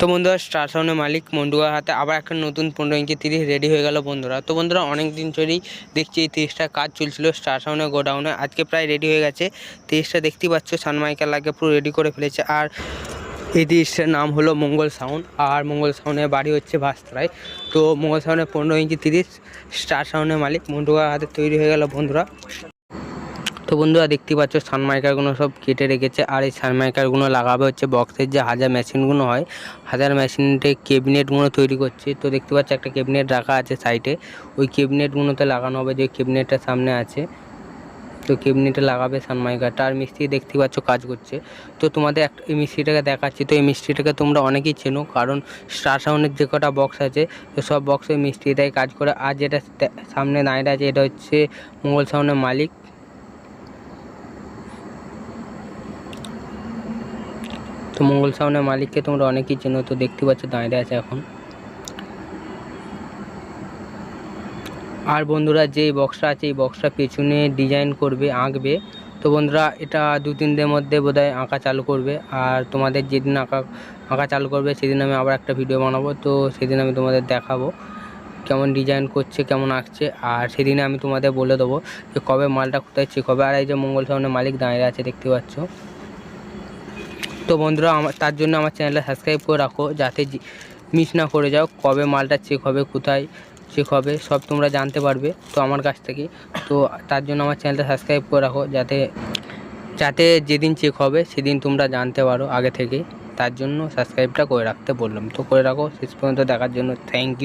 তো বন্ধুরা স্টার সাউন্ডের মালিক মন্ডুয়ার হাতে। আবার একটা নতুন পনেরো ইঞ্চি তিরিশ রেডি হয়ে গেল বন্ধুরা। তো বন্ধুরা অনেক দিন ধরেই দেখছি এই তিরিশটা কাজ চলছিল স্টার সাউন্ডের গোডাউনে আজকে প্রায় রেডি হয়ে গেছে। তিরিশটা দেখতেই পাচ্ছ সানমাইকার লাগে পুরো রেডি করে ফেলেছে। আর এই তিরিশটার নাম হলো মঙ্গল সাউন্ড। আর মঙ্গল সাউন্ডের বাড়ি হচ্ছে ভাস্তায় তো মঙ্গল সাউন্ডের পনেরো ইঞ্চি তিরিশ স্টার সাউন্ডের মালিক মন্ডুয়ার হাতে তৈরি হয়ে গেল বন্ধুরা। তো বন্ধুরা দেখতে পাচ্ছ সানমাইকারগুলো সব কেটে রেখেছে। আর এই সানমাইকারগুলো লাগাবে হচ্ছে বক্সের যে হাজার মেশিনগুলো হয়, হাজার মেশিনটে কেবিনেটগুলো তৈরি করছে। তো দেখতে পাচ্ছ, একটা কেবিনেট রাখা আছে সাইডে। ওই কেবিনেটগুলোতে লাগানো হবে যে কেবিনেটটা সামনে আছে। তো কেবিনেটে লাগাবে সানমাইকারটা আর মিস্ত্রি দেখতে পাচ্ছ, কাজ করছে। তো তোমাদের একটা, এই মিস্ত্রিটাকে দেখাচ্ছি। তো এই মিস্ত্রিটাকে তোমরা অনেকেই চেনো, কারণ স্টার সাউন্ডের যে কটা বক্স আছে, তো সব বক্সে মিস্ত্রিটাই কাজ করে। আর যেটা সামনে দাঁড়িয়ে আছে, এটা হচ্ছে মঙ্গল সাউন্ডের মালিক। তো মঙ্গল সাউন্ডের মালিককে তোমরা অনেকেই চেনো, তো দেখতে পাচ্ছ দাঁড়িয়ে আছে এখন। আর বন্ধুরা যে বক্সটা আছে, এই বক্সটা পেছনে ডিজাইন করবে, আঁকবে। তো বন্ধুরা, এটা দু তিন দিনের মধ্যে বোধহয় আঁকা চালু করবে। আর তোমাদের যেদিন আঁকা আঁকা চালু করবে, সেদিন আমি আবার একটা ভিডিও বানাবো। তো সেদিন আমি তোমাদের দেখাবো কেমন ডিজাইন করছে, কেমন আঁকছে। আর সেদিনে আমি তোমাদের বলে দেবো যে কবে মালটা কোথায় কবে, আর এই যে মঙ্গল সাউন্ডের মালিক দাঁড়িয়ে আছে, দেখতে পাচ্ছ। তো বন্ধুরা, আমার তার জন্য আমার চ্যানেলটা সাবস্ক্রাইব করে রাখো, যাতে মিস না করে যাও কবে মালটা চেক হবে, কোথায় চেক হবে, সব তোমরা জানতে পারবে তো আমার কাছ থেকে। তো তার জন্য আমার চ্যানেলটা সাবস্ক্রাইব করে রাখো, যাতে যাতে যেদিন চেক হবে সেদিন তোমরা জানতে পারো আগে থেকে তার জন্য সাবস্ক্রাইবটা করে রাখতে বললাম। তো করে রাখো, শেষ পর্যন্ত দেখার জন্য থ্যাংক ইউ